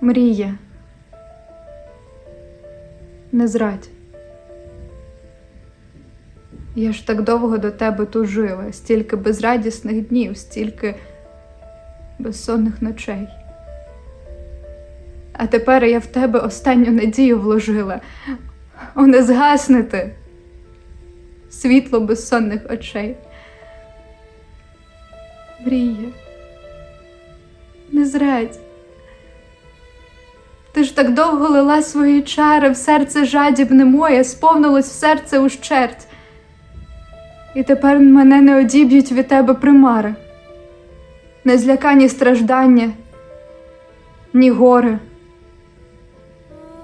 Мрія. Не зрадь. Я ж так довго до тебе тужила, стільки безрадісних днів, стільки безсонних ночей. А тепер я в тебе останню надію вложила. О, не згаснете світло безсонних очей. Мрія, не зрадь. Ти ж так довго лила свої чари, в серце жадібне моє, сповнилось в серце ущерть. І тепер мене не одіб'ють від тебе примари, не злякані страждання, ні горе,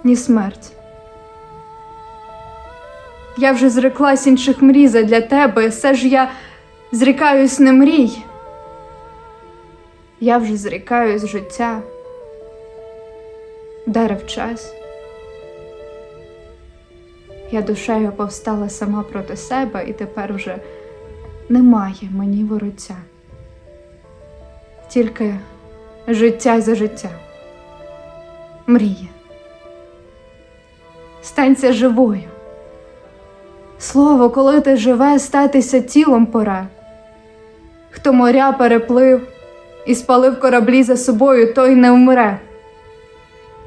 ні смерть. Я вже зреклась інших мрій для тебе, все ж я зрікаюсь не мрій. Я вже зрікаюсь життя, дарив час. Я душею повстала сама проти себе, і тепер вже немає мені вороття. Тільки життя за життя. Мрія. Станься живою. Слово, коли ти живе, статися тілом пора. Хто моря переплив і спалив кораблі за собою, той не вмре,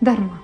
дарма.